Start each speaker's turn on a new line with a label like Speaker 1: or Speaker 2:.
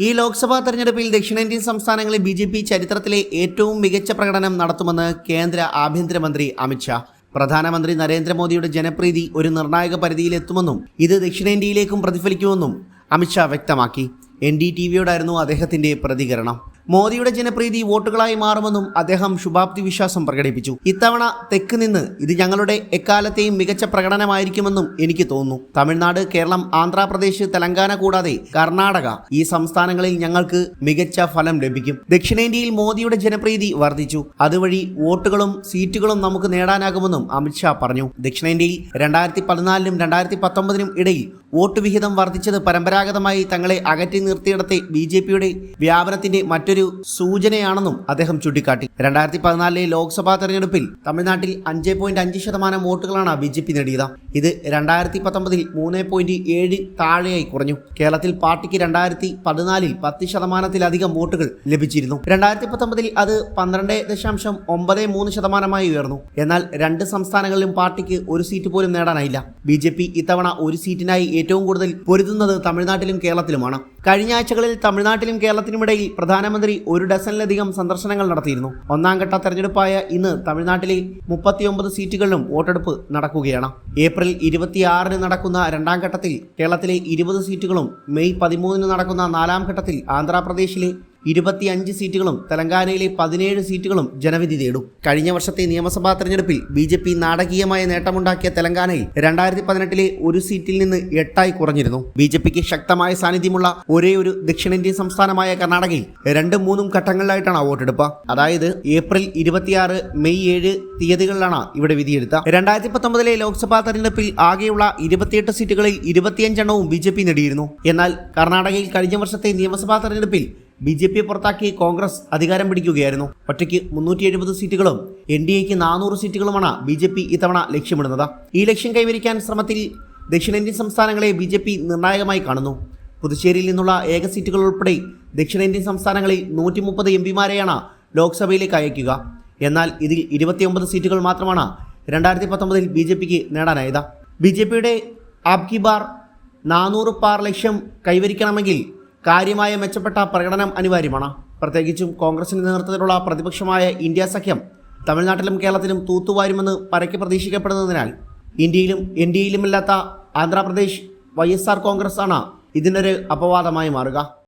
Speaker 1: ഈ ലോക്സഭാ തെരഞ്ഞെടുപ്പിൽ ദക്ഷിണേന്ത്യൻ സംസ്ഥാനങ്ങളിൽ ബി ജെ പി ചരിത്രത്തിലെ ഏറ്റവും മികച്ച പ്രകടനം നടത്തുമെന്ന് കേന്ദ്ര ആഭ്യന്തരമന്ത്രി അമിത്ഷാ പ്രധാനമന്ത്രി നരേന്ദ്രമോദിയുടെ ജനപ്രീതി ഒരു നിർണായക പരിധിയിലെത്തുമെന്നും ഇത് ദക്ഷിണേന്ത്യയിലേക്കും പ്രതിഫലിക്കുമെന്നും അമിത്ഷാ വ്യക്തമാക്കി. എൻ ഡി ടി വിയോടായിരുന്നു അദ്ദേഹത്തിന്റെ പ്രതികരണം. മോദിയുടെ ജനപ്രീതി വോട്ടുകളായി മാറുമെന്നും അദ്ദേഹം ശുഭാപ്തി വിശ്വാസം പ്രകടിപ്പിച്ചു. ഇത്തവണ തെക്ക് നിന്ന് ഇത് ഞങ്ങളുടെ എക്കാലത്തെയും മികച്ച പ്രകടനമായിരിക്കുമെന്നും എനിക്ക് തോന്നുന്നു. തമിഴ്നാട് കേരളം ആന്ധ്രാപ്രദേശ് തെലങ്കാന കൂടാതെ കർണാടക ഈ സംസ്ഥാനങ്ങളിൽ ഞങ്ങൾക്ക് മികച്ച ഫലം ലഭിക്കും. ദക്ഷിണേന്ത്യയിൽ മോദിയുടെ ജനപ്രീതി വർദ്ധിച്ചു. അതുവഴി വോട്ടുകളും സീറ്റുകളും നമുക്ക് നേടാനാകുമെന്നും അമിത്ഷാ പറഞ്ഞു. ദക്ഷിണേന്ത്യയിൽ രണ്ടായിരത്തി പതിനാലിനും രണ്ടായിരത്തി പത്തൊമ്പതിനും ഇടയിൽ വോട്ട് വിഹിതം വർദ്ധിച്ചത് പരമ്പരാഗതമായി തങ്ങളെ അകറ്റി നിർത്തിയിടത്തെ ബി ജെ പിയുടെ വ്യാപനത്തിന്റെ മറ്റൊരു സൂചനയാണെന്നും അദ്ദേഹം ചൂണ്ടിക്കാട്ടി. രണ്ടായിരത്തി പതിനാലിലെ ലോക്സഭാ തെരഞ്ഞെടുപ്പിൽ തമിഴ്നാട്ടിൽ അഞ്ച് പോയിന്റ് അഞ്ച് ശതമാനം വോട്ടുകളാണ് ബി ജെ പി നേടിയത്. ഇത് രണ്ടായിരത്തി പത്തൊമ്പതിൽ മൂന്ന് പോയിന്റ് ഏഴ് താഴെയായി കുറഞ്ഞു. കേരളത്തിൽ പാർട്ടിക്ക് രണ്ടായിരത്തി പതിനാലിൽ പത്ത് ശതമാനത്തിലധികം വോട്ടുകൾ ലഭിച്ചിരുന്നു. രണ്ടായിരത്തി പത്തൊമ്പതിൽ അത് പന്ത്രണ്ട് ദശാംശം ഒമ്പത് മൂന്ന് ശതമാനമായി ഉയർന്നു. എന്നാൽ രണ്ട് സംസ്ഥാനങ്ങളിലും പാർട്ടിക്ക് ഒരു സീറ്റ് പോലും നേടാനായില്ല. ബി ജെ പി ഇത്തവണ ഒരു സീറ്റിനായി ഏറ്റവും കൂടുതൽ പൊരുതുന്നത് തമിഴ്നാട്ടിലും കേരളത്തിലുമാണ്. കഴിഞ്ഞ ആഴ്ചകളിൽ തമിഴ്നാട്ടിലും കേരളത്തിനുമിടയിൽ പ്രധാനമന്ത്രി ഒരു ഡസനിലധികം സന്ദർശനങ്ങൾ നടത്തിയിരുന്നു. ഒന്നാം ഘട്ട തെരഞ്ഞെടുപ്പായ ഇന്ന് തമിഴ്നാട്ടിലെ മുപ്പത്തിയൊമ്പത് സീറ്റുകളിലും വോട്ടെടുപ്പ് നടക്കുകയാണ്. ഏപ്രിൽ ഇരുപത്തിയാറിന് നടക്കുന്ന രണ്ടാം ഘട്ടത്തിൽ കേരളത്തിലെ ഇരുപത് സീറ്റുകളും മെയ് പതിമൂന്നിന് നടക്കുന്ന നാലാം ഘട്ടത്തിൽ ആന്ധ്രാപ്രദേശിലെ ഇരുപത്തിയഞ്ച് സീറ്റുകളും തെലങ്കാനയിലെ പതിനേഴ് സീറ്റുകളും ജനവിധി തേടും. കഴിഞ്ഞ വർഷത്തെ നിയമസഭാ തെരഞ്ഞെടുപ്പിൽ ബി ജെ പി നാടകീയമായ നേട്ടമുണ്ടാക്കിയ തെലങ്കാനയിൽ രണ്ടായിരത്തി പതിനെട്ടിലെ ഒരു സീറ്റിൽ നിന്ന് എട്ടായി കുറഞ്ഞിരുന്നു. ബി ജെ പിക്ക് ശക്തമായ സാന്നിധ്യമുള്ള ഒരേ ഒരു ദക്ഷിണേന്ത്യൻ സംസ്ഥാനമായ കർണാടകയിൽ രണ്ടും മൂന്നും ഘട്ടങ്ങളിലായിട്ടാണ് വോട്ടെടുപ്പ്. അതായത് ഏപ്രിൽ ഇരുപത്തിയാറ് മെയ് ഏഴ് തീയതികളിലാണ് ഇവിടെ വിധിയെടുത്ത. രണ്ടായിരത്തി പത്തൊമ്പതിലെ ലോക്സഭാ തെരഞ്ഞെടുപ്പിൽ ആകെയുള്ള ഇരുപത്തിയെട്ട് സീറ്റുകളിൽ ഇരുപത്തിയഞ്ചെണ്ണവും ബി ജെ പി നേടിയിരുന്നു. എന്നാൽ കർണാടകയിൽ കഴിഞ്ഞ വർഷത്തെ നിയമസഭാ തെരഞ്ഞെടുപ്പിൽ ബി ജെ പിയെ പുറത്താക്കി കോൺഗ്രസ് അധികാരം പിടിക്കുകയായിരുന്നു. ഒറ്റയ്ക്ക് മുന്നൂറ്റി എഴുപത് സീറ്റുകളും എൻ ഡി എക്ക് നാനൂറ് സീറ്റുകളുമാണ് ബി ജെ പി ഇത്തവണ ലക്ഷ്യമിടുന്നത്. ഈ ലക്ഷ്യം കൈവരിക്കാൻ ശ്രമത്തിൽ ദക്ഷിണേന്ത്യൻ സംസ്ഥാനങ്ങളെ ബി ജെ പി നിർണായകമായി കാണുന്നു. പുതുച്ചേരിയിൽ നിന്നുള്ള ഏക സീറ്റുകൾ ഉൾപ്പെടെ ദക്ഷിണേന്ത്യൻ സംസ്ഥാനങ്ങളിൽ നൂറ്റി മുപ്പത് എം പിമാരെയാണ് ലോക്സഭയിലേക്ക് അയക്കുക. എന്നാൽ ഇതിൽ ഇരുപത്തിയൊമ്പത് സീറ്റുകൾ മാത്രമാണ് രണ്ടായിരത്തി പത്തൊമ്പതിൽ ബി ജെ പിക്ക് നേടാനായത്. ബി ജെ പിയുടെ ആബ്കി ബാർ നാനൂറ് പാർ ലക്ഷ്യം കൈവരിക്കണമെങ്കിൽ കാര്യമായ മെച്ചപ്പെട്ട പ്രകടനം അനിവാര്യമാണ്. പ്രത്യേകിച്ചും കോൺഗ്രസിന്റെ നേതൃത്വത്തിലുള്ള പ്രതിപക്ഷമായ ഇന്ത്യ സഖ്യം തമിഴ്നാട്ടിലും കേരളത്തിലും തൂത്തുവാരുമെന്ന് പരക്കെ പ്രതീക്ഷിക്കപ്പെടുന്നതിനാൽ ഇന്ത്യയിലും N D എയിലുമില്ലാത്ത Andhra Pradesh Y S R Congress ആണ് ഇതിനൊരു അപവാദമായി മാറുക.